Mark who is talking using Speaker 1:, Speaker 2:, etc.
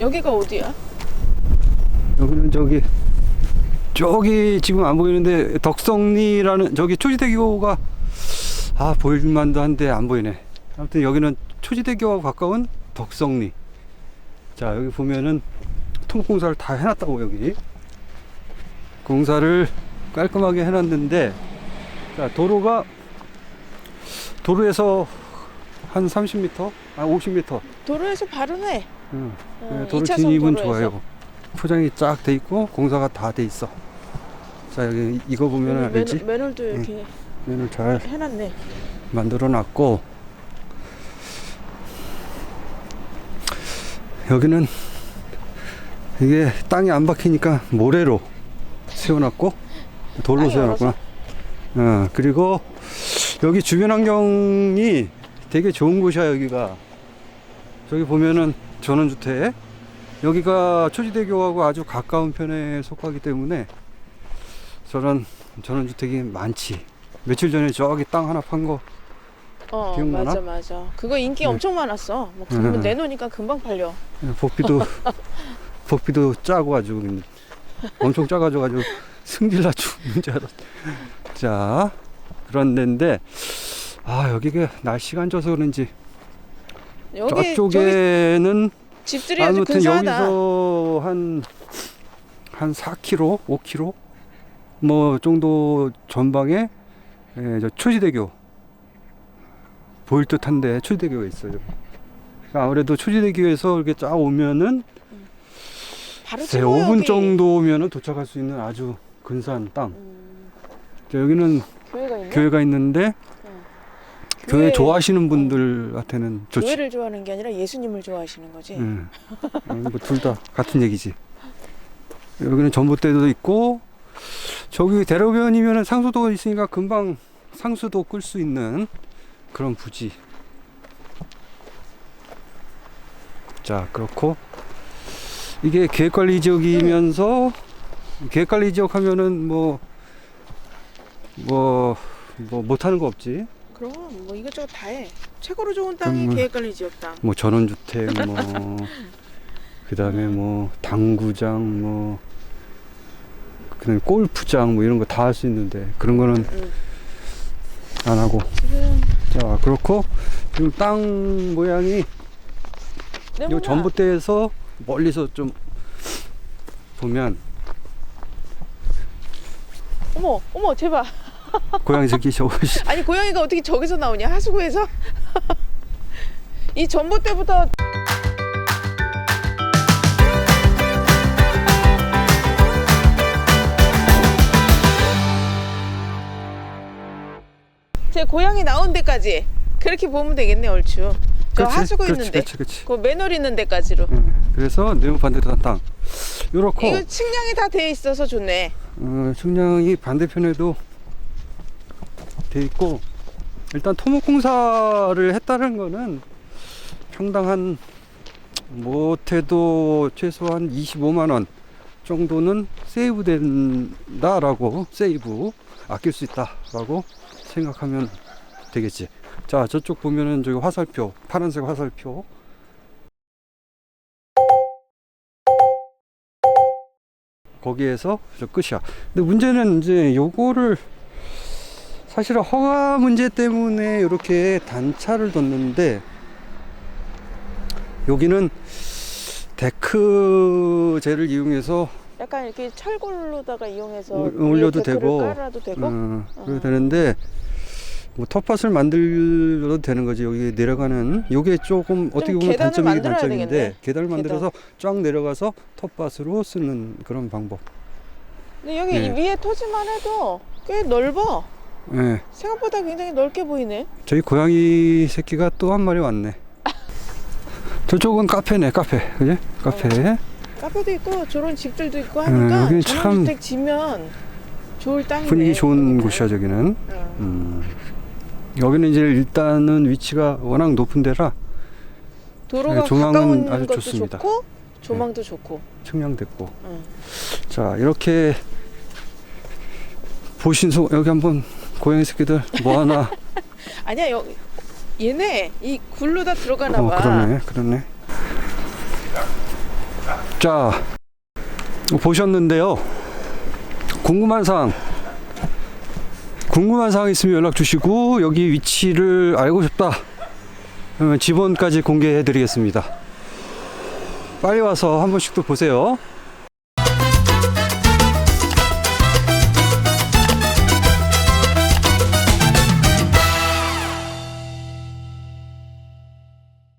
Speaker 1: 여기가 어디야?
Speaker 2: 여기는 저기 저기 지금 안 보이는데 덕성리라는 저기 초지대교가 아 보일만도 한데 안 보이네. 아무튼 여기는 초지대교하고 가까운 덕성리. 자 여기 보면은 토목공사를 다 해놨다고 여기 공사를 깔끔하게 해놨는데 자 도로가 도로에서 한 30m, 아 50m.
Speaker 1: 도로에서 바로네.
Speaker 2: 응.
Speaker 1: 어,
Speaker 2: 네, 도로 진입은. 좋아요. 포장이 쫙 돼 있고 공사가 다 돼 있어. 자 여기 이거 보면
Speaker 1: 여기
Speaker 2: 알지?
Speaker 1: 매너, 매널도 이렇게
Speaker 2: 면을 잘
Speaker 1: 해놨네.
Speaker 2: 만들어 놨고 여기는 이게 땅이 안 박히니까 모래로 세워놨고 돌로 세워놨구나. 어 그리고 여기 주변 환경이 되게 좋은 곳이야 여기가. 저기 보면은 전원주택 여기가 초지대교하고 아주 가까운 편에 속하기 때문에 저런 전원주택이 많지. 며칠 전에 저기 땅 하나 판거
Speaker 1: 어,
Speaker 2: 기억나나?
Speaker 1: 맞아, 맞아. 그거 인기
Speaker 2: 네.
Speaker 1: 엄청 많았어. 뭐
Speaker 2: 음.
Speaker 1: 금방 내놓으니까 금방 팔려.
Speaker 2: 복비도 복비도 짜고 아주 그냥 엄청 짜가지고 아주 승질나 죽는 줄 알았. 자 그런 데인데 아 여기가 날씨가 안 좋아서 그런지
Speaker 1: 여기
Speaker 2: 저쪽에는
Speaker 1: 집들이 아주
Speaker 2: 아무튼
Speaker 1: 근사하다.
Speaker 2: 여기서 한한 4km, 5km 뭐 정도 전방에 예, 저 초지대교 보일 듯한데 초지대교가 있어요. 아무래도 초지대교에서 이렇게 쫙 오면은
Speaker 1: 바로
Speaker 2: 세
Speaker 1: 친구
Speaker 2: 5분
Speaker 1: 여기.
Speaker 2: 정도면은 도착할 수 있는 아주 근사한 땅.
Speaker 1: 음,
Speaker 2: 자, 여기는
Speaker 1: 교회가 있네.
Speaker 2: 교회가 있는데 교회
Speaker 1: 교회-
Speaker 2: 좋아하시는 분들한테는 좋지.
Speaker 1: 교회를 좋아하는 게 아니라 예수님을 좋아하시는 거지.
Speaker 2: 응. 뭐둘 다 같은 얘기지. 여기는 전봇대도 있고 저기 대로변이면 상수도 있으니까 금방 상수도 끌 수 있는 그런 부지. 자 그렇고 이게 계획관리 지역이면서 계획관리 지역 하면은 뭐 뭐, 뭐 못하는 거 없지.
Speaker 1: 그럼 뭐 이것저것 다 해. 최고로 좋은 땅이
Speaker 2: 음.
Speaker 1: 계획관리 지역 땅.
Speaker 2: 뭐 전원주택 뭐 그다음에 뭐 당구장 뭐 그다음에 골프장 뭐 이런 거 다 할 수 있는데 그런 거는
Speaker 1: 응.
Speaker 2: 안 하고
Speaker 1: 지금
Speaker 2: 자 그렇고 지금 땅 모양이 요
Speaker 1: 네모나.
Speaker 2: 전봇대에서 멀리서 좀 보면
Speaker 1: 어머, 어머, 제발.
Speaker 2: 고양이 새끼 저거
Speaker 1: 아니 고양이가 어떻게 저기서 나오냐? 하수구에서? 이 전봇대부터 제 고양이 나온 데까지 그렇게 보면 되겠네 얼추. 저
Speaker 2: 그렇지,
Speaker 1: 하수구
Speaker 2: 그렇지,
Speaker 1: 있는데,
Speaker 2: 그렇지 그렇지
Speaker 1: 그 매놀 있는 데까지로.
Speaker 2: 응. 그래서 네모 반대로 땅 요렇고
Speaker 1: 이거 측량이 다 돼 있어서 좋네.
Speaker 2: 어, 측량이 반대편에도 돼 있고 일단 토목 공사를 했다는 거는 평당 한 못해도 최소한 25만 원 정도는 세이브 된다라고 세이브 아낄 수 있다라고 생각하면 되겠지. 자 저쪽 보면은 저기 화살표 파란색 화살표 거기에서 저 끝이야. 근데 문제는 이제 요거를 사실은 허가 문제 때문에 이렇게 단차를 뒀는데 여기는 데크재를 이용해서
Speaker 1: 약간 이렇게 철골로다가 이용해서
Speaker 2: 올-
Speaker 1: 위에
Speaker 2: 올려도 되고,
Speaker 1: 깔아도 되고.
Speaker 2: 어,
Speaker 1: 어.
Speaker 2: 되는데 뭐 텃밭을 만들어도 되는 거지 여기 내려가는 요게 조금 어떻게 보면
Speaker 1: 만들어야
Speaker 2: 단점인데
Speaker 1: 되겠네.
Speaker 2: 계단을 만들어서 쫙 내려가서 텃밭으로 쓰는 그런 방법.
Speaker 1: 근데 여기
Speaker 2: 네.
Speaker 1: 위에 토지만 해도 꽤 넓어.
Speaker 2: 예.
Speaker 1: 생각보다 굉장히 넓게 보이네.
Speaker 2: 저희 고양이 새끼가 또 한 마리 왔네. 저쪽은 카페네, 카페. 그지? 카페.
Speaker 1: 카페도 있고 저런 집들도 있고
Speaker 2: 음,
Speaker 1: 하니까
Speaker 2: 여기는 참
Speaker 1: 전원주택 지면 좋을 땅이네.
Speaker 2: 분위기 좋은
Speaker 1: 여기는.
Speaker 2: 곳이야, 저기는.
Speaker 1: 어.
Speaker 2: 음. 여기는 이제 일단은 위치가 워낙 높은 데라
Speaker 1: 도로가
Speaker 2: 네, 조망은
Speaker 1: 가까운
Speaker 2: 아주
Speaker 1: 것도
Speaker 2: 좋습니다.
Speaker 1: 좋고 조망도 좋고.
Speaker 2: 측량됐고.
Speaker 1: 응.
Speaker 2: 자, 이렇게 보신소, 여기 한번 고양이 새끼들 뭐 하나.
Speaker 1: 아니야 여기 얘네 이 굴로 다 들어가나
Speaker 2: 어,
Speaker 1: 봐.
Speaker 2: 그러네, 그러네. 자, 보셨는데요. 궁금한 사항, 궁금한 사항 있으면 연락 주시고 여기 위치를 알고 싶다. 그러면 지번까지 공개해 드리겠습니다. 빨리 와서 한 번씩 또 보세요.